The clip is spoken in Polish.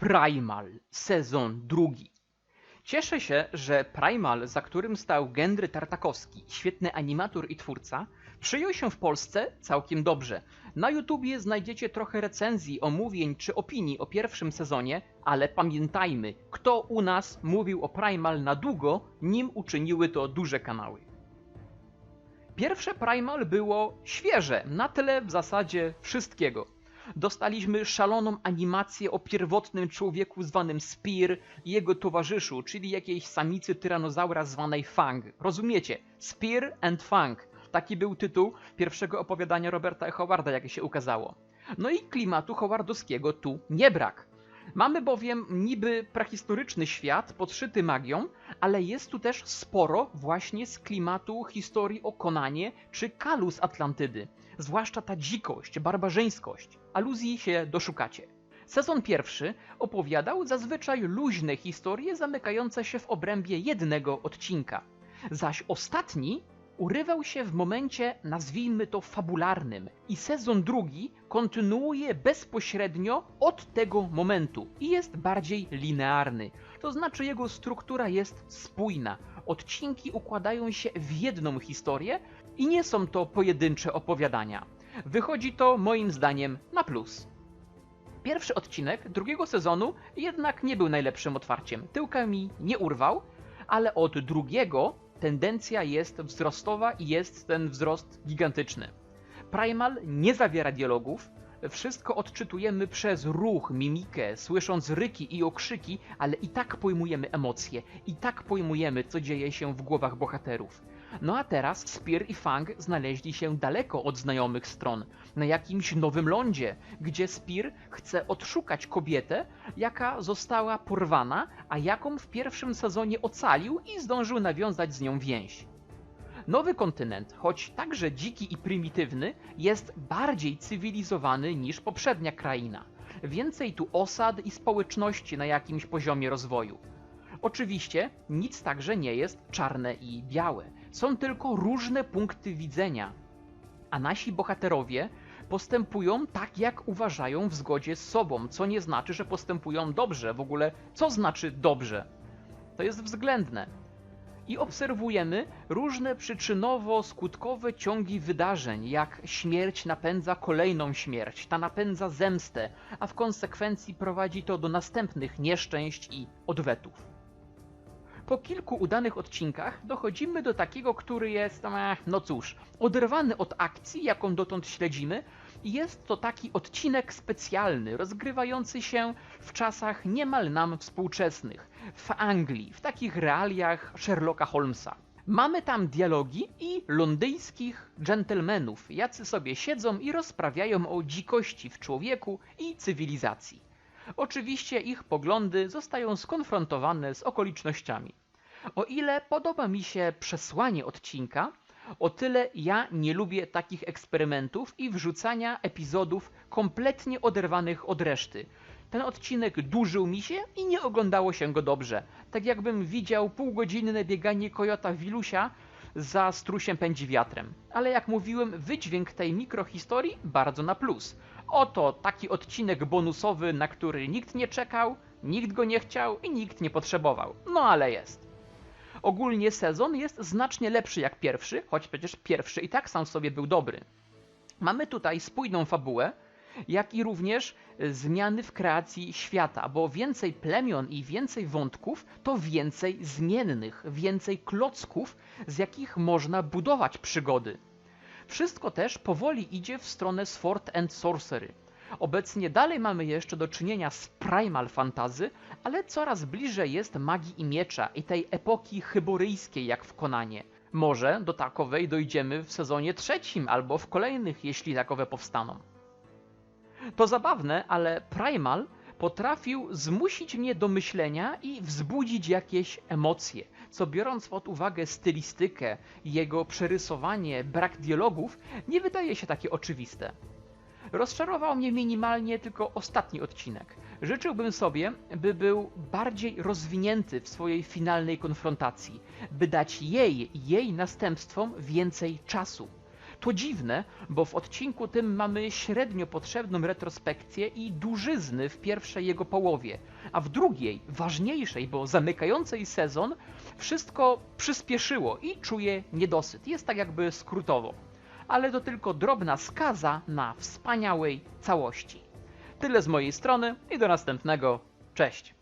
Primal, sezon drugi. Cieszę się, że Primal, za którym stał Gendry Tartakowski, świetny animator i twórca, przyjął się w Polsce całkiem dobrze. Na YouTubie znajdziecie trochę recenzji, omówień czy opinii o pierwszym sezonie, ale pamiętajmy, kto u nas mówił o Primal na długo, nim uczyniły to duże kanały. Pierwsze Primal było świeże, na tyle w zasadzie wszystkiego. Dostaliśmy szaloną animację o pierwotnym człowieku zwanym Spear i jego towarzyszu, czyli jakiejś samicy tyranozaura zwanej Fang. Rozumiecie? Spear and Fang. Taki był tytuł pierwszego opowiadania Roberta E. Howarda, jakie się ukazało. No i klimatu howardowskiego tu nie brak. Mamy bowiem niby prehistoryczny świat podszyty magią, ale jest tu też sporo właśnie z klimatu historii o Konanie czy Kalu z Atlantydy. Zwłaszcza ta dzikość, barbarzyńskość. Aluzji się doszukacie. Sezon pierwszy opowiadał zazwyczaj luźne historie zamykające się w obrębie jednego odcinka. Zaś ostatni urywał się w momencie, nazwijmy to fabularnym, i sezon drugi kontynuuje bezpośrednio od tego momentu i jest bardziej linearny. To znaczy jego struktura jest spójna. Odcinki układają się w jedną historię i nie są to pojedyncze opowiadania. Wychodzi to moim zdaniem na plus. Pierwszy odcinek drugiego sezonu jednak nie był najlepszym otwarciem. Tyłka mi nie urwał, ale od drugiego tendencja jest wzrostowa i jest ten wzrost gigantyczny. Primal nie zawiera dialogów, wszystko odczytujemy przez ruch, mimikę, słysząc ryki i okrzyki, ale i tak pojmujemy emocje, i tak pojmujemy, co dzieje się w głowach bohaterów. No a teraz Spear i Fang znaleźli się daleko od znajomych stron, na jakimś nowym lądzie, gdzie Spear chce odszukać kobietę, jaka została porwana, a jaką w pierwszym sezonie ocalił i zdążył nawiązać z nią więź. Nowy kontynent, choć także dziki i prymitywny, jest bardziej cywilizowany niż poprzednia kraina. Więcej tu osad i społeczności na jakimś poziomie rozwoju. Oczywiście nic także nie jest czarne i białe. Są tylko różne punkty widzenia, a nasi bohaterowie postępują tak, jak uważają w zgodzie z sobą, co nie znaczy, że postępują dobrze. W ogóle, co znaczy dobrze? To jest względne. I obserwujemy różne przyczynowo-skutkowe ciągi wydarzeń, jak śmierć napędza kolejną śmierć, ta napędza zemstę, a w konsekwencji prowadzi to do następnych nieszczęść i odwetów po kilku udanych odcinkach dochodzimy do takiego, który jest, ech, no cóż, oderwany od akcji, jaką dotąd śledzimy. Jest to taki odcinek specjalny, rozgrywający się w czasach niemal nam współczesnych, w Anglii, w takich realiach Sherlocka Holmesa. Mamy tam dialogi i londyńskich dżentelmenów, jacy sobie siedzą i rozprawiają o dzikości w człowieku i cywilizacji. Oczywiście ich poglądy zostają skonfrontowane z okolicznościami. O ile podoba mi się przesłanie odcinka, o tyle ja nie lubię takich eksperymentów i wrzucania epizodów kompletnie oderwanych od reszty. Ten odcinek dłużył mi się i nie oglądało się go dobrze. Tak jakbym widział półgodzinne bieganie kojota Wilusia za strusiem pędzi wiatrem. Ale jak mówiłem, wydźwięk tej mikrohistorii bardzo na plus. Oto taki odcinek bonusowy, na który nikt nie czekał, nikt go nie chciał i nikt nie potrzebował. No ale jest. Ogólnie sezon jest znacznie lepszy jak pierwszy, choć przecież pierwszy i tak sam sobie był dobry. Mamy tutaj spójną fabułę, jak i również zmiany w kreacji świata, bo więcej plemion i więcej wątków to więcej zmiennych, więcej klocków, z jakich można budować przygody. Wszystko też powoli idzie w stronę Sword and Sorcery. Obecnie dalej mamy jeszcze do czynienia z primal fantazy, ale coraz bliżej jest magii i miecza i tej epoki chyboryjskiej jak w Konanie. Może do takowej dojdziemy w sezonie trzecim albo w kolejnych, jeśli takowe powstaną. To zabawne, ale Primal potrafił zmusić mnie do myślenia i wzbudzić jakieś emocje, co biorąc pod uwagę stylistykę, jego przerysowanie, brak dialogów, nie wydaje się takie oczywiste. Rozczarował mnie minimalnie tylko ostatni odcinek. Życzyłbym sobie, by był bardziej rozwinięty w swojej finalnej konfrontacji, by dać jej i jej następstwom więcej czasu. To dziwne, bo w odcinku tym mamy średnio potrzebną retrospekcję i dużyzny w pierwszej jego połowie, a w drugiej, ważniejszej, bo zamykającej sezon, wszystko przyspieszyło i czuję niedosyt. Jest tak jakby skrótowo. Ale to tylko drobna skaza na wspaniałej całości. Tyle z mojej strony i do następnego. Cześć!